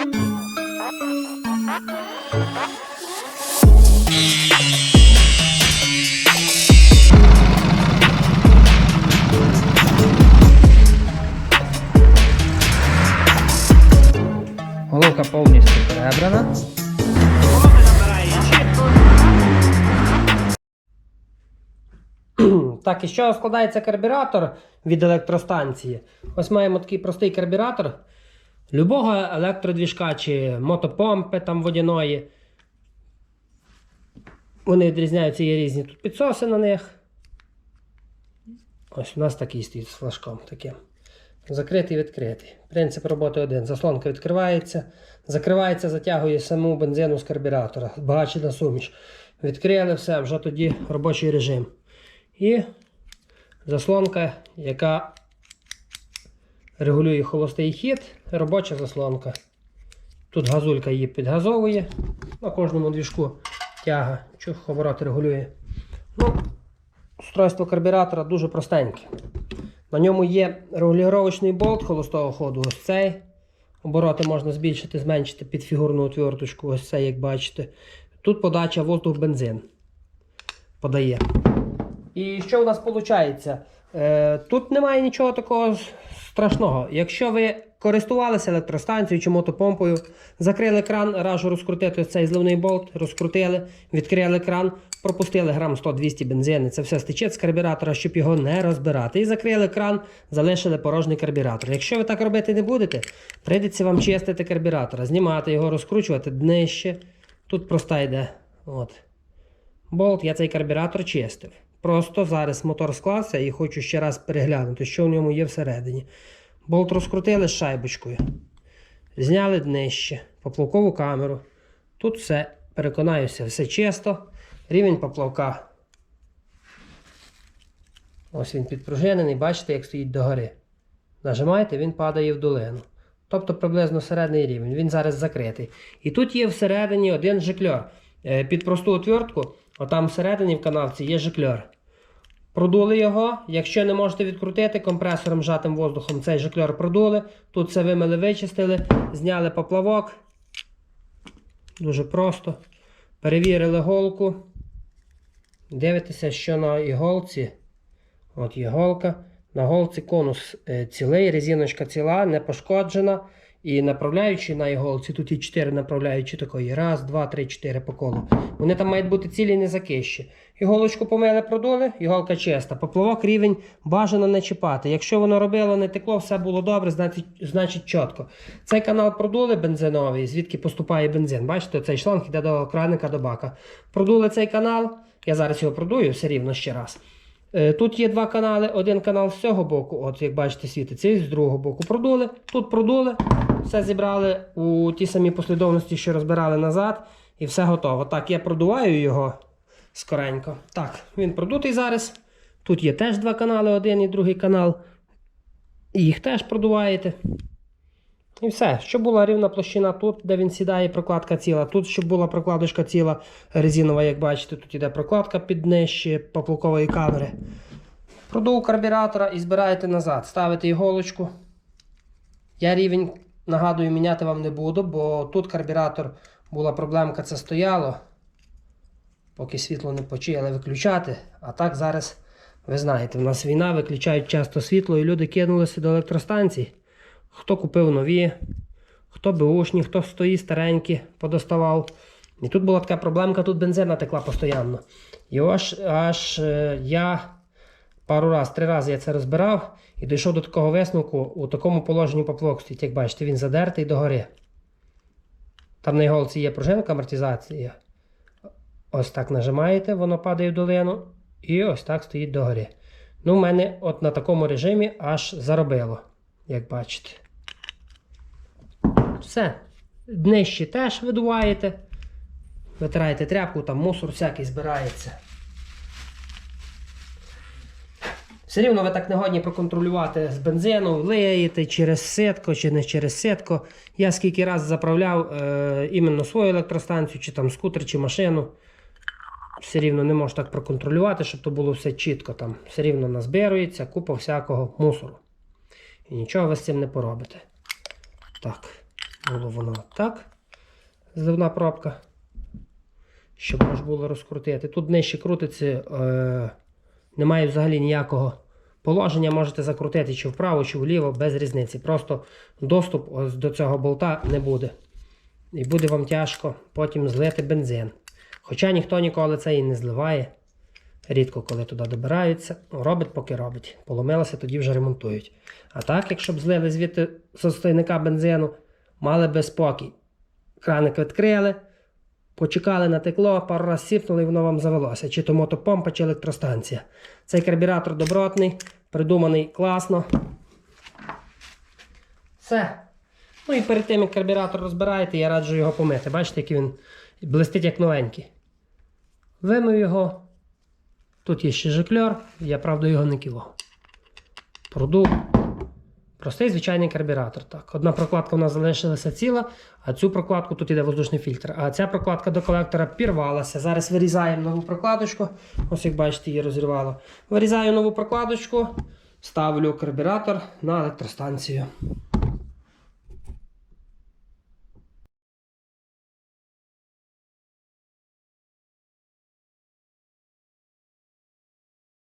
Головка повністю перебрана. Так, і чого складається карбюратор від електростанції? Ось маємо такий простий карбюратор любого електродвіжка чи мотопомпи там водяної. Вони відрізняються, є різні тут підсоси на них. Ось у нас такий стоїть з флажком таким. Закритий відкритий. Принцип роботи один. Заслонка відкривається, закривається, затягує саму бензину з карбюратора. Багачена суміш. Відкрили все, вже тоді робочий режим. І заслонка, яка регулює холостий хід, робоча заслонка. Тут газулька її підгазовує. На кожному двіжку тяга, оборот регулює. Ну, устройство карбюратора дуже простеньке. На ньому є регулювачний болт холостого ходу. Ось цей. Обороти можна збільшити, зменшити під фігурну отверточку. Ось цей, як бачите. Тут подача воздух-бензин подає. І що у нас виходить? Е, тут немає нічого такого страшного. Якщо ви користувалися електростанцією чи мотопомпою, закрили кран, раджу розкрутити цей зливний болт, розкрутили, відкрили кран, пропустили грам 100-200 бензини. Це все стече з карбюратора, щоб його не розбирати. І закрили кран, залишили порожній карбюратор. Якщо ви так робити не будете, прийдеться вам чистити карбюратора, знімати його, розкручувати днище. Тут проста йде. От. Болт, я цей карбюратор чистив. Просто зараз мотор склався і хочу ще раз переглянути, що в ньому є всередині. Болт розкрутили шайбочкою. Зняли днище, поплавкову камеру. Тут все, переконаюся, все чисто. Рівень поплавка. Ось він підпружинений, бачите, як стоїть догори. Нажимаєте, він падає в долину. Тобто приблизно середній рівень. Він зараз закритий. І тут є всередині один жикльор. Е, Під просту отвертку, отам всередині в канавці є жикльор. Продули його. Якщо не можете відкрутити, компресором жатим воздухом цей жикльор продули. Тут все вимили, вичистили, зняли поплавок. Дуже просто. Перевірили голку. Дивитеся, що на іголці. От іголка. На голці конус е, цілий, резиночка ціла, не пошкоджена. І направляючі на іголці, тут є 4 направляючі такої. Раз, два, три, чотири по колу. Вони там мають бути цілі не закищі. Іголочку помили, продули, іголка чиста. Поплавок рівень бажано не чіпати. Якщо воно робило, не текло, все було добре, значить, значить чітко. Цей канал продули бензиновий, звідки поступає бензин. Бачите, цей шланг йде до краника до бака. Продули цей канал. Я зараз його продую все рівно ще раз. Е, Тут є два канали. Один канал з цього боку, от як бачите, світиться, і з другого боку продули. Тут продули, все зібрали у ті самі послідовності, що розбирали назад, і все готово. Так, я продуваю його скоренько. Так, він продутий зараз. Тут є теж два канали, один і другий канал. Їх теж продуваєте. І все, щоб була рівна площина тут, де він сідає, прокладка ціла. Тут, щоб була прокладочка ціла резинова, як бачите, тут іде прокладка під нижче поплавкової камери. Продув карбюратора і збираєте назад. Ставите іголочку. Я рівень, нагадую, міняти вам не буду, бо тут карбюратор була проблемка, це стояло. Поки світло не почали виключати. А так зараз, ви знаєте, в нас війна, виключають часто світло, і люди кинулися до електростанцій. Хто купив нові, хто беушні, хто стої старенькі, подоставав. І тут була така проблемка, тут бензина текла постійно. І аж, аж е, я пару раз, три рази я це розбирав і дійшов до такого висновку у такому положенні поплавок стоїть, як бачите, він задертий догори. Там на іголці є пружинка амортизація. Ось так нажимаєте, воно падає в долину. І ось так стоїть догори. Ну, в мене от на такому режимі аж заробило, як бачите. Все. Днище теж видуваєте. Витираєте тряпку, там мусор всякий збирається. Все рівно ви так не годні проконтролювати з бензину, влиєте через ситко чи не через ситко. Я скільки раз заправляв е, іменно свою електростанцію, чи там скутер, чи машину. Все рівно не можу так проконтролювати, щоб то було все чітко. Там Все рівно назбирується купа всякого мусору. І нічого ви з цим не поробите. Так. було воно так. Зливна пробка. Щоб можна було розкрутити. Тут нижче крутиться, е, немає взагалі ніякого положення. Можете закрутити чи вправо, чи вліво, без різниці. Просто доступ ось до цього болта не буде. І буде вам тяжко потім злити бензин. Хоча ніхто ніколи це і не зливає. Рідко коли туди добираються. Робить, поки робить. Поломилося, тоді вже ремонтують. А так, якщо б злили звідти з остойника бензину, мали би спокій. Краник відкрили, почекали на текло, пару раз сіпнули і воно вам завелося. Чи то мотопомпа, чи електростанція. Цей карбюратор добротний, придуманий класно. Все. Ну і перед тим, як карбюратор розбираєте, я раджу його помити. Бачите, який він блистить як новенький. Вимив його. Тут є ще жикльор, я правда його не кивав. Продув. Простий звичайний карбюратор. Так. Одна прокладка у нас залишилася ціла, а цю прокладку тут іде воздушний фільтр. А ця прокладка до колектора пірвалася. Зараз вирізаємо нову прокладочку. Ось як бачите, її розірвало. Вирізаю нову прокладочку, ставлю карбюратор на електростанцію.